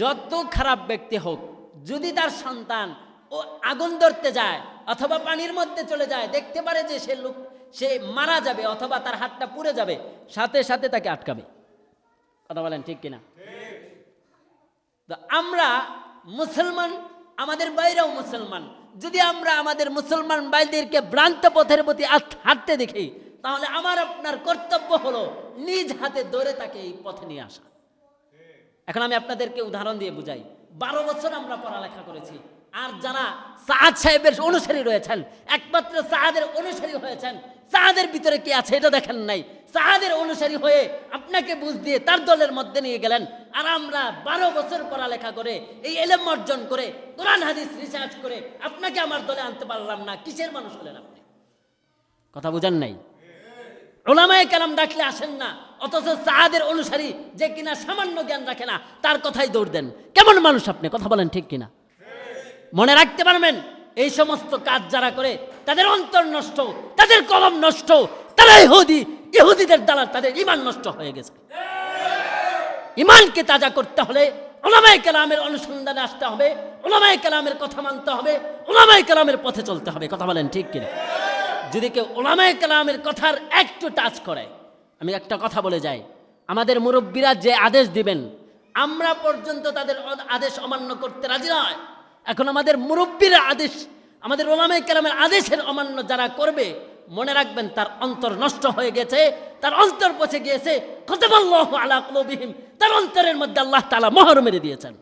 যত খারাপ ব্যক্তি হোক, যদি তার সন্তান ও আগুন ধরতে যায় অথবা পানির মধ্যে চলে যায়, দেখতে পারে যে সে লোক, সে মারা যাবে অথবা তার হাতটা পুড়ে যাবে, সাথে সাথে তাকে আটকাবে। কথা বলেন ঠিক কিনা? তো আমরা মুসলমান, আমাদের বাইরেও মুসলমান। যদি আমরা আমাদের মুসলমান ভাইদেরকে ভ্রান্ত পথের প্রতি হাঁটতে দেখি, তাহলে আমার আপনার কর্তব্য হলো নিজ হাতে ধরে তাকে এই পথে নিয়ে আসা। এখন আমি আপনাদেরকে উদাহরণ দিয়ে বুঝাই। বারো বছর আমরা পড়ালেখা করেছি, আর যারা সাহাদ সাহেবের অনুসারী রয়েছেন, একমাত্র সাহাদের অনুসারী হয়েছেন সাহাদের ভিতরে কি আছে এটা দেখেন নাই। সাহাদের অনুসারী হয়ে আপনাকে বুঝ দিয়ে তার দলের মধ্যে নিয়ে গেলেন, আর আমরা বারো বছর পড়ালেখা করে, এই এলেম অর্জন করে, কোরআন, হাদিস, রিসার্চ করে আপনাকে আমার দলে আনতে পারলাম না, কিসের মানুষ হলেন আপনি? কথা বুঝেন নাই? ওলামায় কালাম ডাকলে আসেন না। অথচ সাহাদের অনুসারী যে কিনা সামান্য জ্ঞান রাখে না, তার কথাই দৌড় দেন। কেমন মানুষ আপনি? কথা বলেন ঠিক কিনা? মনে রাখতে পারবেন, এই সমস্ত কাজ যারা করে, তাদের অন্তর নষ্ট, তাদের কলম নষ্ট, তারা ইহুদি, ইহুদিদের দ্বারা তাদের ইমান নষ্ট হয়ে গেছে। ইমানকে তাজা করতে হলে ওলামায় কালামের অনুসন্ধানে আসতে হবে, ওলামায় কালামের কথা মানতে হবে, ওলামায় কালামের পথে চলতে হবে। কথা বলেন ঠিক কিনা? যদি কেউ ওলামায় কালামের কথার একটু টাচ করে, আমি একটা কথা বলে যাই। আমাদের মুরব্বীরা যে আদেশ দিবেন, আমরা পর্যন্ত তাদের আদেশ অমান্য করতে রাজি নয়। এখন আমাদের মুরব্বীরা আদেশ, আমাদের ওলামায় কালামের আদেশের অমান্য যারা করবে, মনে রাখবেন তার অন্তর নষ্ট হয়ে গেছে, তার অন্তর পচে গিয়েছে। খতবাল্লাহু আলা তার অন্তরের মধ্যে আল্লাহ তালা মোহর মেরে দিয়েছেন।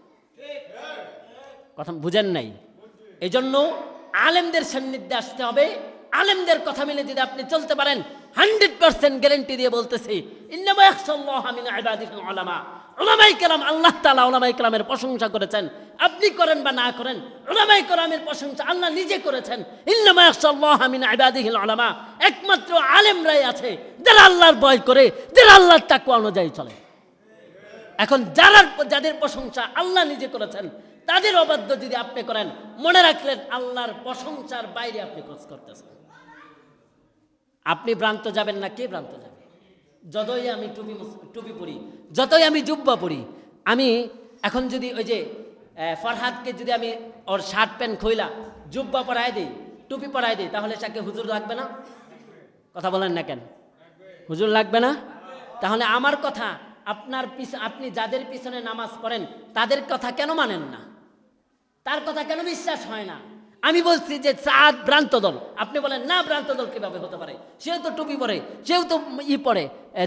কথা বুঝেন নাই? এই জন্য আলেমদের সান্নিধ্যে আসতে হবে। আলেমদের কথা মিলে যদি আপনি চলতে পারেন, হান্ড্রেড পার্সেন্ট গ্যারেন্টি দিয়ে বলতেছি উলামা। উলামাই কেরাম, আল্লাহ তাআলা উলামাই কেরামের প্রশংসা করেছেন। আপনি করেন বা না করেন উলামাই কেরামের প্রশংসা আল্লাহ নিজে করেছেন। ইন্নামা ইয়াখশাল্লাহ মিন ইবাদিহিল উলামা। একমাত্র আলেমরাই আছে, যারা আল্লাহর ভয় করে, যারা আল্লাহর তাকওয়া অনুযায়ী চলে। এখন যারা যাদের প্রশংসা আল্লাহ নিজে করেছেন, তাদের অবাধ্য যদি আপনি করেন, মনে রাখলেন আল্লাহর প্রশংসার বাইরে আপনি খোঁজ করতেছেন। আপনি ভ্রান্ত যাবেন না, কে ভ্রান্ত যাবে? যতই আমি টুপি টুপি পরি, যতই আমি জুব্বা পরি, আমি এখন যদি ওই যে ফরহাদকে যদি আমি ওর শার্ট প্যান্ট খইলা, জুব্বা পরায় দিই, টুপি পরায় দিই, তাহলে তাকে হুজুর লাগবে না? কথা বলেন না কেন? হুজুর লাগবে না? তাহলে আমার কথা, আপনার পিছ, আপনি যাদের পিছনে নামাজ পড়েন, তাদের কথা কেন মানেন না? তার কথা কেন বিশ্বাস হয় না? আমি বলছি যে চাঁদ ভ্রান্ত দল। আপনি বলেন, না, ভ্রান্ত দল কীভাবে হতে পারে? সেও তো টুপি পরে, সেও তো ই পরে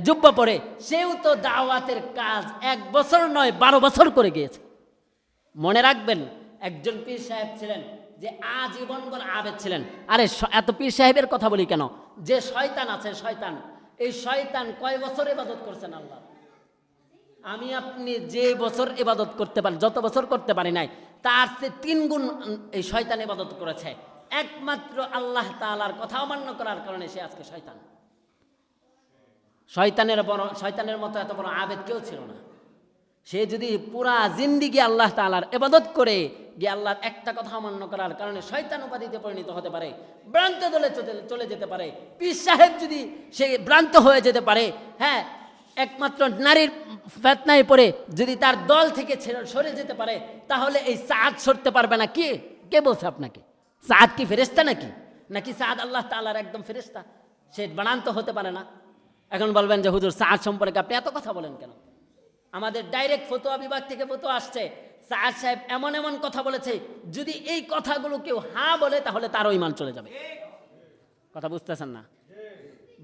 জুব্বা পরে, সেও তো দাওয়াতের কাজ এক বছর নয়, বারো বছর করে গিয়েছে। মনে রাখবেন, একজন পীর সাহেব ছিলেন যে আজীবন বল আবেদ ছিলেন। আরে এত পীর সাহেবের কথা বলি কেন? যে শয়তান আছে, শয়তান। এই শয়তান কয় বছর ইবাদত করছেন আল্লাহ? আমি আপনি যে বছর এবাদত করতে পারি যত বছর করতে পারি নাই, তার সে তিন গুণ এই শয়তান ইবাদত করেছে। একমাত্র আল্লাহ তালার কথা অমান্য করার কারণে সে আজকে শয়তান। শয়তানের বড়, শয়তানের মতো এত বড় আবেদ কেউ ছিল না। সে যদি পুরা জিন্দিগি আল্লাহ তালার এবাদত করে, গিয়ে আল্লাহর একটা কথা অমান্য করার কারণে শয়তান উপাধিতে পরিণত হতে পারে, ভ্রান্ত দলে চলে- চলে যেতে পারে, পীর সাহেব যদি সে ভ্রান্ত হয়ে যেতে পারে হ্যাঁ একমাত্র নারীর ফেতনায় পড়ে যদি তার দল থেকে ছেড়ে সরে যেতে পারে, তাহলে এই সাদ সরতে পারবে না। কে? কে বলছে আপনাকে? সাদ কি ফেরেস্তা নাকি? নাকি সাদ আল্লাহ তাআলার একদম ফেরেস্তা সে বানান্ত হতে পারে না। এখন বলবেন যে, হুজুর, সাদ সম্পর্কে আপনি এত কথা বলেন কেন? আমাদের ডাইরেক্ট ফতোয়া বিভাগ থেকে ফতোয়া আসছে। সাদ সাহেব এমন এমন কথা বলেছে, যদি এই কথাগুলো কেউ হ্যাঁ বলে, তাহলে তারও ইমান চলে যাবে। কথা বুঝতেছেন না?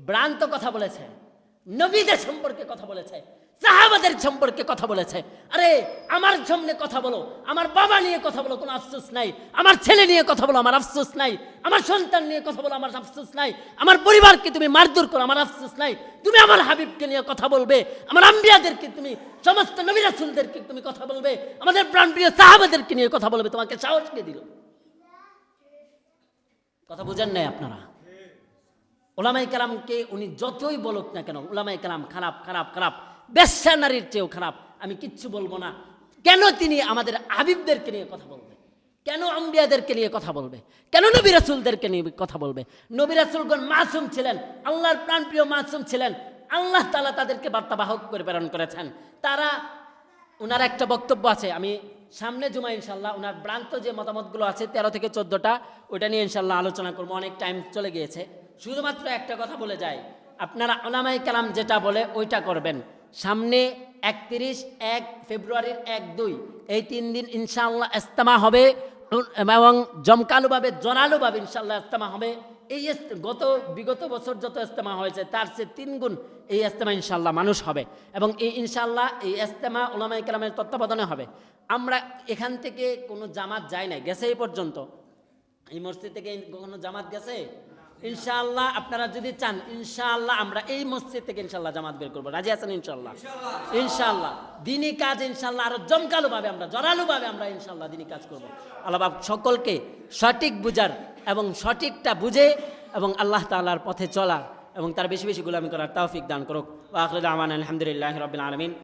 ভ্রান্ত কথা বলেছে। নবীদের সম্পর্কে কথা বলেছে, সাহাবাদের সম্পর্কে কথা বলেছে। আরে, আমার সামনে কথা বলো, আমার বাবা নিয়ে কথা বলো, কোনো আফসোস নাই। আমার ছেলে নিয়ে কথা বলো, আমার আফসোস নাই। আমার সন্তান নিয়ে কথা বলো, আমার আফসোস নাই। আমার পরিবারকে তুমি মারধর করো, আমার আফসোস নাই। তুমি আমার হাবিবকে নিয়ে কথা বলবে, আমার আম্বিয়াদেরকে তুমি, সমস্ত নবী রাসূলদেরকে তুমি কথা বলবে, আমাদের প্রাণপ্রিয় সাহাবাদেরকে নিয়ে কথা বলবে, তোমাকে সাহস কে দিল? কথা বুঝেন নাই আপনারা? ওলামাই কালামকে উনি যতই বলুক না কেন ওলামাই কালাম খারাপ খারাপ খারাপ বেশ্যা নারীর চেয়েও খারাপ, আমি কিচ্ছু বলব না। কেন তিনি আমাদের হাবিবদেরকে নিয়ে কথা বলবে? কেন আম্বিয়াদেরকে নিয়ে কথা বলবে? কেন নবী রাসুলদেরকে নিয়ে কথা বলবে? নবী রাসুলগণ মাসুম ছিলেন, আল্লাহর প্রাণপ্রিয় মাসুম ছিলেন, আল্লাহ তালা তাদেরকে বার্তাবাহক করে প্রেরণ করেছেন। তারা ওনার একটা বক্তব্য আছে, আমি সামনে জুমা ইনশাল্লাহ ওনার ভ্রান্ত যে মতামতগুলো আছে, তেরো থেকে চোদ্দোটা ওটা নিয়ে ইনশাল্লাহ আলোচনা করব, অনেক টাইম চলে গিয়েছে। শুধুমাত্র একটা কথা বলে যায় আপনারা ওলামাই কালাম যেটা বলে, ওইটা করবেন। সামনে একত্রিশ, এক ফেব্রুয়ারির এক দুই, এই তিন দিন ইনশাল্লাহ ইস্তেমা হবে, এবং জমকালোভাবে, জোরালোভাবে ইনশাল্লাহ ইস্তেমা হবে। এই গত বিগত বছর যত ইস্তেমা হয়েছে, তার চেয়ে তিন গুণ এই ইস্তেমা ইনশাল্লাহ মানুষ হবে। এবং এই ইনশাল্লাহ এই ইস্তেমা ওলামা কালামের তত্ত্বাবধানে হবে। আমরা এখান থেকে কোনো জামাত যায় নাই। গেছে এই পর্যন্ত। এই মসজিদ থেকে কোনো জামাত গেছে? ইনশাআল্লাহ আপনারা যদি চান ইনশাআল্লাহ আমরা এই মসজিদ থেকে ইনশাআল্লাহ জামাত বের করব। রাজি আছেন ইনশাআল্লাহ? ইনশাআল্লাহ। দিনই কাজ ইনশাআল্লাহ আরও জমকালো ভাবে আমরা জরালো ভাবে আমরা ইনশাআল্লাহ দিনই কাজ করব। আল্লাহ পাক সকলকে সঠিক বুঝার এবং সঠিকটা বুঝে এবং আল্লাহ তাআলার পথে চলা এবং তার বেশি বেশি গুলামি করার তৌফিক দান করুক। ওয়া আখিরু দাওয়ানা আলহামদুলিল্লাহি রাব্বিল আলামিন।